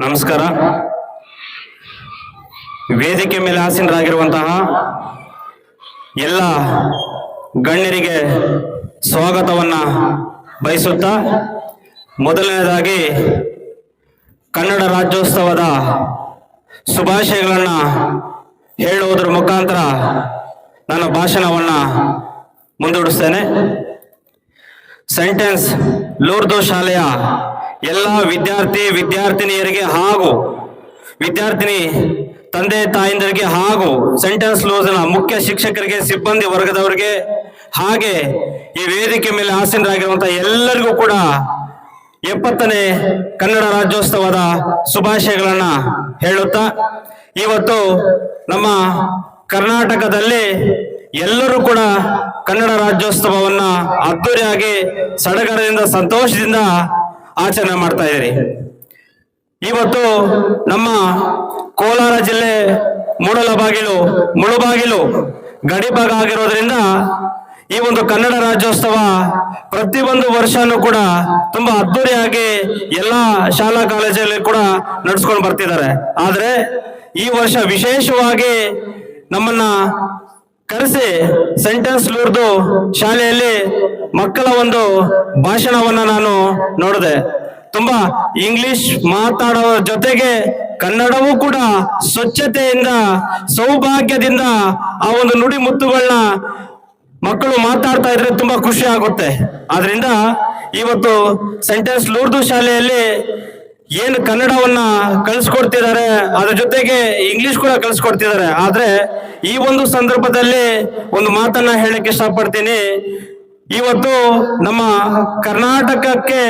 ನಮಸ್ಕಾರ. ವೇದಿಕೆ ಮೇಲೆ ಆಸೀನರಾಗಿರುವಂತಹ ಎಲ್ಲ ಗಣ್ಯರಿಗೆ ಸ್ವಾಗತವನ್ನ ಬಯಸುತ್ತಾ ಮೊದಲನೇದಾಗಿ ಕನ್ನಡ ರಾಜ್ಯೋತ್ಸವದ ಶುಭಾಶಯಗಳನ್ನು ಹೇಳುವುದರ ಮುಖಾಂತರ ನನ್ನ ಭಾಷಣವನ್ನ ಮುಂದೂಡಿಸ್ತೇನೆ. ಸೆಂಟೆನ್ಸ್ ಲೂರ್ದು ಶಾಲೆಯ ಎಲ್ಲ ವಿದ್ಯಾರ್ಥಿ ವಿದ್ಯಾರ್ಥಿನಿಯರಿಗೆ ಹಾಗೂ ವಿದ್ಯಾರ್ಥಿನಿ ತಂದೆ ತಾಯಿಂದರಿಗೆ ಹಾಗೂ ಸೆಂಟೆನ್ಸ್ ಲೋಸನ ಮುಖ್ಯ ಶಿಕ್ಷಕರಿಗೆ, ಸಿಬ್ಬಂದಿ ವರ್ಗದವರಿಗೆ ಹಾಗೆ ಈ ವೇದಿಕೆ ಮೇಲೆ ಆಸೀನರಾಗಿರುವಂತಹ ಎಲ್ಲರಿಗೂ ಕೂಡ ಎಪ್ಪತ್ತನೇ ಕನ್ನಡ ರಾಜ್ಯೋತ್ಸವದ ಶುಭಾಶಯಗಳನ್ನ ಹೇಳುತ್ತಾ, ಇವತ್ತು ನಮ್ಮ ಕರ್ನಾಟಕದಲ್ಲಿ ಎಲ್ಲರೂ ಕೂಡ ಕನ್ನಡ ರಾಜ್ಯೋತ್ಸವವನ್ನ ಅದ್ದೂರಿಯಾಗಿ ಸಡಗರದಿಂದ, ಸಂತೋಷದಿಂದ ಆಚರಣೆ ಮಾಡ್ತಾ ಇದ್ದೀರಿ. ಇವತ್ತು ನಮ್ಮ ಕೋಲಾರ ಜಿಲ್ಲೆ ಮೂಡಲ ಬಾಗಿಲು ಮುಳುಬಾಗಿಲು ಗಡಿಭಾಗ ಆಗಿರೋದ್ರಿಂದ ಈ ಒಂದು ಕನ್ನಡ ರಾಜ್ಯೋತ್ಸವ ಪ್ರತಿಯೊಂದು ವರ್ಷನೂ ಕೂಡ ತುಂಬಾ ಅದ್ದೂರಿಯಾಗಿ ಎಲ್ಲ ಶಾಲಾ ಕಾಲೇಜಲ್ಲಿ ಕೂಡ ನಡ್ಸ್ಕೊಂಡು ಬರ್ತಿದ್ದಾರೆ. ಆದ್ರೆ ಈ ವರ್ಷ ವಿಶೇಷವಾಗಿ ನಮ್ಮನ್ನ ಕರೆಸಿ ಸೆಂಟೆನ್ಸ್ ಲೂರ್ದು ಶಾಲೆಯಲ್ಲಿ ಮಕ್ಕಳ ಒಂದು ಭಾಷಣವನ್ನ ನಾನು ನೋಡಿದೆ. ತುಂಬಾ ಇಂಗ್ಲಿಷ್ ಮಾತಾಡೋ ಜೊತೆಗೆ ಕನ್ನಡವೂ ಕೂಡ ಸ್ವಚ್ಛತೆಯಿಂದ, ಸೌಭಾಗ್ಯದಿಂದ ಆ ಒಂದು ನುಡಿ ಮುತ್ತುಗಳನ್ನ ಮಕ್ಕಳು ಮಾತಾಡ್ತಾ ಇದ್ರೆ ತುಂಬಾ ಖುಷಿ ಆಗುತ್ತೆ. ಆದ್ರಿಂದ ಇವತ್ತು ಸೆಂಟೆನ್ಸ್ ಲೂರ್ದು ಶಾಲೆಯಲ್ಲಿ ಏನು ಕನ್ನಡವನ್ನ ಕಲಿಸ್ಕೊಡ್ತಿದ್ದಾರೆ ಅದ್ರ ಜೊತೆಗೆ ಇಂಗ್ಲಿಷ್ ಕೂಡ ಕಲಿಸ್ಕೊಡ್ತಿದ್ದಾರೆ ಆದ್ರೆ ಈ ಒಂದು ಸಂದರ್ಭದಲ್ಲಿ ಒಂದು ಮಾತನ್ನ ಹೇಳಕ್ ಇಷ್ಟಪಡ್ತೀನಿ. ಇವತ್ತು ನಮ್ಮ ಕರ್ನಾಟಕಕ್ಕೆ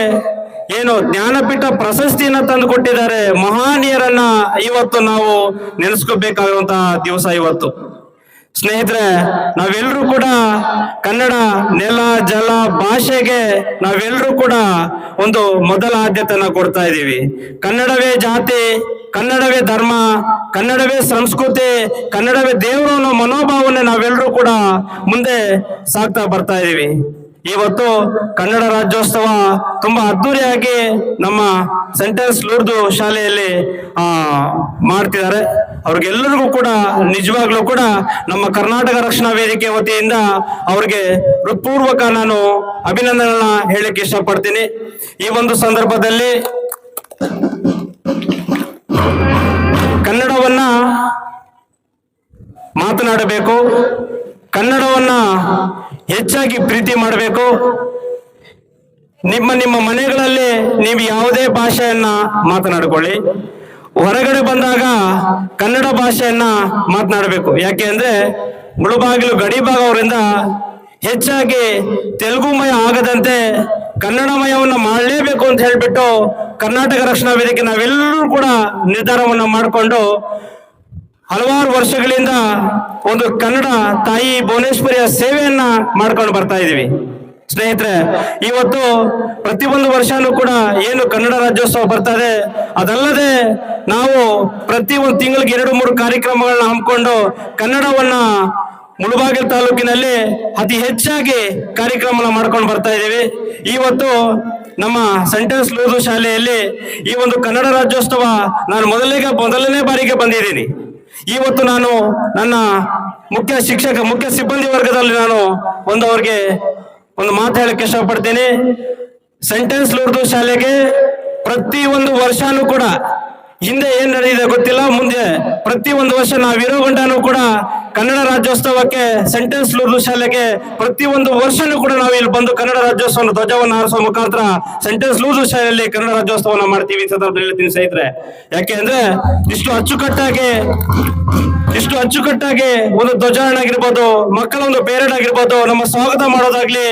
ಏನು ಜ್ಞಾನಪೀಠ ಪ್ರಶಸ್ತಿಯನ್ನ ತಂದು ಕೊಟ್ಟಿದ್ದಾರೆ ಮಹಾನೀಯರನ್ನ ಇವತ್ತು ನಾವು ನೆನೆಸ್ಕೋಬೇಕಾಗಿರುವಂತಹ ದಿವಸ ಇವತ್ತು. ಸ್ನೇಹಿತರೆ ನಾವೆಲ್ಲರೂ ಕೂಡ ಕನ್ನಡ ನೆಲ, ಜಲ ಭಾಷೆಗೆ ನಾವೆಲ್ಲರೂ ಕೂಡ ಒಂದು ಮೊದಲ ಆದ್ಯತೆಯನ್ನ ಕೊಡ್ತಾ ಇದ್ದೀವಿ. ಕನ್ನಡವೇ ಜಾತಿ, ಕನ್ನಡವೇ ಧರ್ಮ, ಕನ್ನಡವೇ ಸಂಸ್ಕೃತಿ, ಕನ್ನಡವೇ ದೇವರು ಅನ್ನೋ ಮನೋಭಾವನೆ ನಾವೆಲ್ಲರೂ ಕೂಡ ಮುಂದೆ ಸಾಕ್ತಾ ಬರ್ತಾ ಇದ್ದೀವಿ. ಇವತ್ತು ಕನ್ನಡ ರಾಜ್ಯೋತ್ಸವ ತುಂಬಾ ಅದ್ದೂರಿಯಾಗಿ ನಮ್ಮ ಸೆಂಟೆನ್ಸ್ ಲೂರ್ದು ಶಾಲೆಯಲ್ಲಿ, ಆ, ಮಾಡ್ತಿದ್ದಾರೆ. ಅವ್ರಿಗೆಲ್ಲರಿಗೂ ಕೂಡ, ನಿಜವಾಗ್ಲೂ ಕೂಡ ನಮ್ಮ ಕರ್ನಾಟಕ ರಕ್ಷಣಾ ವೇದಿಕೆ ವತಿಯಿಂದ ಅವ್ರಿಗೆ ಹೃತ್ಪೂರ್ವಕ ನಾನು ಅಭಿನಂದನೆಗಳನ್ನ ಹೇಳಕ್ಕೆ ಇಷ್ಟಪಡ್ತೀನಿ. ಈ ಒಂದು ಸಂದರ್ಭದಲ್ಲಿ ಕನ್ನಡವನ್ನ ಮಾತನಾಡಬೇಕು. ಕನ್ನಡವನ್ನ ಹೆಚ್ಚಾಗಿ ಪ್ರೀತಿ ಮಾಡಬೇಕು. ನಿಮ್ಮ ನಿಮ್ಮ ಮನೆಗಳಲ್ಲಿ ನೀವು ಯಾವುದೇ ಭಾಷೆಯನ್ನ ಮಾತನಾಡಿಕೊಳ್ಳಿ. ಹೊರಗಡೆ ಬಂದಾಗ ಕನ್ನಡ ಭಾಷೆಯನ್ನ ಮಾತನಾಡಬೇಕು. ಯಾಕೆ ಅಂದ್ರೆ ಮುಳುಬಾಗಿಲು ಗಡಿಭಾಗ ಅವರಿಂದ ಹೆಚ್ಚಾಗಿ ತೆಲುಗುಮಯ ಆಗದಂತೆ ಕನ್ನಡಮಯವನ್ನ ಮಾಡಲೇಬೇಕು ಅಂತ ಹೇಳಿಬಿಟ್ಟು ಕರ್ನಾಟಕ ರಕ್ಷಣಾ ವೇದಿಕೆ ನಾವೆಲ್ಲರೂ ಕೂಡ ನಿರ್ಧಾರವನ್ನ ಮಾಡಿಕೊಂಡು ಹಲವಾರು ವರ್ಷಗಳಿಂದ ಒಂದು ಕನ್ನಡ ತಾಯಿ ಭುವನೇಶ್ವರಿಯ ಸೇವೆಯನ್ನ ಮಾಡ್ಕೊಂಡು ಬರ್ತಾ ಇದೀವಿ. ಸ್ನೇಹಿತರೆ, ಇವತ್ತು ಪ್ರತಿಯೊಂದು ವರ್ಷನೂ ಕೂಡ ಏನು ಕನ್ನಡ ರಾಜ್ಯೋತ್ಸವ ಬರ್ತದೆ ಅದಲ್ಲದೆ ನಾವು ಪ್ರತಿ ಒಂದು ತಿಂಗಳಿಗೆ ಎರಡು, ಮೂರು ಕಾರ್ಯಕ್ರಮಗಳನ್ನ ಹಮ್ಮಿಕೊಂಡು ಕನ್ನಡವನ್ನ ಮುಳುಬಾಗಿಲು ತಾಲೂಕಿನಲ್ಲಿ ಅತಿ ಹೆಚ್ಚಾಗಿ ಕಾರ್ಯಕ್ರಮ ಮಾಡ್ಕೊಂಡು ಬರ್ತಾ ಇದ್ದೀವಿ ಇವತ್ತು ನಮ್ಮ ಸೆಂಟೆನ್ಸ್ ಲೂದು ಶಾಲೆಯಲ್ಲಿ ಈ ಒಂದು ಕನ್ನಡ ರಾಜ್ಯೋತ್ಸವ ನಾನು ಮೊದಲಿಗೆ, ಮೊದಲನೇ ಬಾರಿಗೆ ಬಂದಿದ್ದೀನಿ. ಇವತ್ತು ನಾನು ನನ್ನ ಮುಖ್ಯ ಶಿಕ್ಷಕ, ಮುಖ್ಯ ಸಿಬ್ಬಂದಿ ವರ್ಗದಲ್ಲಿ ನಾನು ಒಂದು ಅವ್ರಿಗೆ ಒಂದು ಮಾತು ಹೇಳಕ್ಕೆ ಇಷ್ಟಪಡ್ತೀನಿ. ಸೆಂಟೆನ್ಸ್ ಲೂರ್ದು ಶಾಲೆಗೆ ಪ್ರತಿ ಒಂದು ವರ್ಷನೂ ಕೂಡ ಹಿಂದೆ ಏನ್ ನಡೆದಿದೆ ಗೊತ್ತಿಲ್ಲ. ಮುಂದೆ ಪ್ರತಿ ಒಂದು ವರ್ಷ ನಾವು ಇರೋಗೊಂಡನು ಕೂಡ ಕನ್ನಡ ರಾಜ್ಯೋತ್ಸವಕ್ಕೆ ಸೆಂಟೆನ್ಸ್ ಲೂರ್ದು ಶಾಲೆಗೆ ಪ್ರತಿ ಒಂದು ವರ್ಷನೂ ಕೂಡ ನಾವು ಇಲ್ಲಿ ಬಂದು ಕನ್ನಡ ರಾಜ್ಯೋತ್ಸವ ಧ್ವಜವನ್ನು ಹಾರಿಸುವ ಮುಖಾಂತರ ಸೆಂಟೆನ್ಸ್ ಲೂರ್ದು ಶಾಲೆಯಲ್ಲಿ ಕನ್ನಡ ರಾಜ್ಯೋತ್ಸವನ ಮಾಡ್ತೀವಿ ಈ ಸಂದರ್ಭದಲ್ಲಿ ಹೇಳ್ತೀನಿ ಸ್ನೇಹಿತರೆ ಯಾಕೆ ಅಂದ್ರೆ ಇಷ್ಟು ಅಚ್ಚುಕಟ್ಟಾಗಿ ಇಷ್ಟು ಅಚ್ಚುಕಟ್ಟಾಗಿ ಒಂದು ಧ್ವಜಾರಣ ಆಗಿರ್ಬೋದು ಮಕ್ಕಳ ಒಂದು ಪೇರೆಂಟ್ ಆಗಿರ್ಬೋದು ನಮ್ಮ ಸ್ವಾಗತ ಮಾಡೋದಾಗ್ಲಿ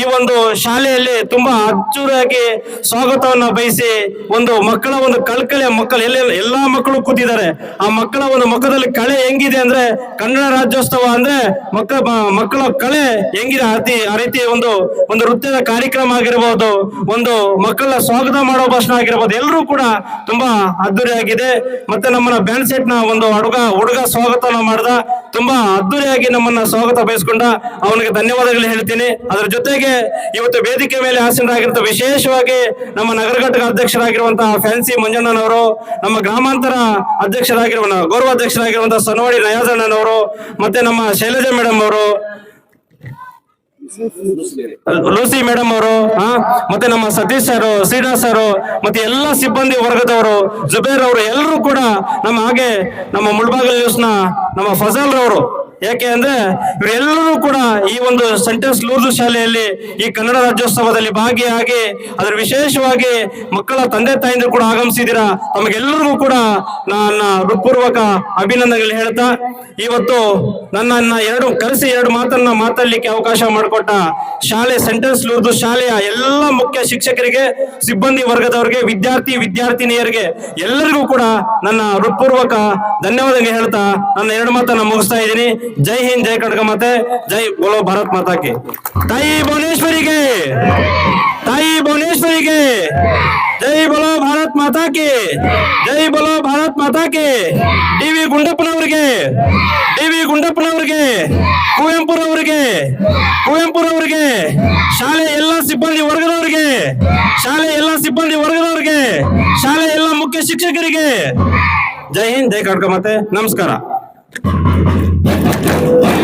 ಈ ಒಂದು ಶಾಲೆಯಲ್ಲಿ ತುಂಬಾ ಅಚ್ಚುರಾಗಿ ಸ್ವಾಗತವನ್ನ ಬಯಸಿ ಒಂದು ಮಕ್ಕಳ ಒಂದು ಕಳ್ಕಳೆ ಮಕ್ಕಳು, ಎಲ್ಲ, ಎಲ್ಲಾ ಮಕ್ಕಳು ಕೂತಿದ್ದಾರೆ. ಆ ಮಕ್ಕಳ ಒಂದು ಮುಖದಲ್ಲಿ ಕಳೆ ಹೆಂಗಿದೆ ಅಂದ್ರೆ ಕನ್ನಡ ರಾಜ್ಯೋತ್ಸವ ಅಂದ್ರೆ ಮಕ್ಕಳ ಮಕ್ಕಳ ಕಳೆ ಹೆಂಗಿದೆ? ಅತಿ ಆ ರೀತಿ ಒಂದು ಒಂದು ನೃತ್ಯದ ಕಾರ್ಯಕ್ರಮ ಆಗಿರ್ಬೋದು, ಒಂದು ಮಕ್ಕಳ ಸ್ವಾಗತ ಮಾಡೋ ಭಾಷಣ ಆಗಿರ್ಬೋದು, ಎಲ್ಲರೂ ಕೂಡ ತುಂಬಾ ಅದ್ದೂರಿಯಾಗಿದೆ. ಮತ್ತೆ ನಮ್ಮ ಬ್ಯಾಂಡ್ ಸೆಟ್ನ ಒಂದು ಹುಡುಗ ಹುಡುಗ ಸ್ವಾಗತ ಸ್ವಾಗತನ ಮಾಡ್ದ. ತುಂಬಾ ಅದ್ದೂರಿಯಾಗಿ ನಮ್ಮನ್ನ ಸ್ವಾಗತ ಬಯಸ್ಕೊಂಡ ಅವನಿಗೆ ಧನ್ಯವಾದಗಳು ಹೇಳ್ತೀನಿ. ಅದರ ಜೊತೆಗೆ ಇವತ್ತು ವೇದಿಕೆ ಮೇಲೆ ಆಸೀನರಾಗಿರುವಂತ ವಿಶೇಷವಾಗಿ ನಮ್ಮ ನಗರ ಘಟಕ ಅಧ್ಯಕ್ಷರಾಗಿರುವಂತಹ ಫ್ಯಾನ್ಸಿ ಮಂಜಣ್ಣನವರು ನಮ್ಮ ಗ್ರಾಮಾಂತರ ಅಧ್ಯಕ್ಷರಾಗಿರುವ ಗೌರವ ಅಧ್ಯಕ್ಷರಾಗಿರುವಂತಹ ಸನವಾಡಿ ನಯಾಜಣ್ಣನವರು ಮತ್ತೆ ನಮ್ಮ ಶೈಲಜಾ ಮೇಡಮ್ ಅವರು, ಲೂಸಿ ಮೇಡಮ್ ಅವರು ಮತ್ತೆ ನಮ್ಮ ಸತೀಶ್ ಸರ್ ಶ್ರೀನಾಥ್ ಸರ್, ಮತ್ತೆ ಎಲ್ಲ ಸಿಬ್ಬಂದಿ ವರ್ಗದವರು, ಜುಬೇರ್ ಅವರು ಎಲ್ಲರೂ ಕೂಡ ನಮ್ಮ ಹಾಗೆ ನಮ್ಮ ಮುಳ್ಬಾಗಲ್ ನ್ಯೂಸ್ ನಮ್ಮ ಫಜಲ್ ರವರು ಯಾಕೆ ಅಂದ್ರೆ ಇವರೆಲ್ಲರೂ ಕೂಡ ಈ ಒಂದು ಸೆಂಟೆನ್ಸ್ ಲೂರ್ದು ಶಾಲೆಯಲ್ಲಿ ಈ ಕನ್ನಡ ರಾಜ್ಯೋತ್ಸವದಲ್ಲಿ ಭಾಗಿಯಾಗಿ ಅದರ ವಿಶೇಷವಾಗಿ ಮಕ್ಕಳ ತಂದೆ ತಾಯಿಂದ ಕೂಡ ಆಗಮಿಸಿದಿರಾ ತಮಗೆಲ್ಲರಿಗೂ ಕೂಡ ನನ್ನ ಹೃತ್ಪೂರ್ವಕ ಅಭಿನಂದನೆಗಳು ಹೇಳ್ತಾ, ಇವತ್ತು ನನ್ನನ್ನ ಎರಡು ಕರೆಸಿ ಎರಡು ಮಾತನ್ನ ಮಾತಾಡ್ಲಿಕ್ಕೆ ಅವಕಾಶ ಮಾಡಿಕೊಟ್ಟ ಶಾಲೆ ಸೆಂಟೆನ್ಸ್ ಲೂರ್ದು ಶಾಲೆಯ ಎಲ್ಲ ಮುಖ್ಯ ಶಿಕ್ಷಕರಿಗೆ, ಸಿಬ್ಬಂದಿ ವರ್ಗದವರಿಗೆ, ವಿದ್ಯಾರ್ಥಿ, ವಿದ್ಯಾರ್ಥಿನಿಯರಿಗೆ ಎಲ್ಲರಿಗೂ ಕೂಡ ನನ್ನ ಹೃತ್ಪೂರ್ವಕ ಧನ್ಯವಾದಗಳು ಹೇಳ್ತಾ, ನನ್ನ ಎರಡು ಮಾತನ್ನ ಮುಗಿಸ್ತಾ ಇದ್ದೀನಿ. ಜೈ ಹಿಂದ್ ಜೈ ಕಡಕ ಮಾತೆ ಜೈ ಬೋಲೋ ಭಾರತ್ ಮಾತಾಕ್ಕೆ ತಾಯಿ ಭುವನೇಶ್ವರಿಗೆ ತಾಯಿ ಭುವನೇಶ್ವರಿಗೆ ಜೈ ಬೋಲೋ ಭಾರತ್ ಮಾತಾಕ್ಕೆ ಜೈ ಬೋಲೋ ಭಾರತ್ ಮಾತಾಕ್ಕೆ ಡಿ ವಿ ಗುಂಡಪ್ಪನವರಿಗೆ ಡಿ ವಿ ಗುಂಡಪ್ಪನವರಿಗೆ ಕುವೆಂಪುರವರಿಗೆ ಕುವೆಂಪುರವರಿಗೆ ಶಾಲೆ ಎಲ್ಲ ಸಿಬ್ಬಂದಿ ವರ್ಗದವರಿಗೆ ಶಾಲೆ ಎಲ್ಲ ಸಿಬ್ಬಂದಿ ವರ್ಗದವರಿಗೆ ಶಾಲೆ ಎಲ್ಲ ಮುಖ್ಯ ಶಿಕ್ಷಕರಿಗೆ ಜೈ ಹಿಂದ್ ಜೈ ಕಡ್ಕ ಮಾತೆ ನಮಸ್ಕಾರ Bye.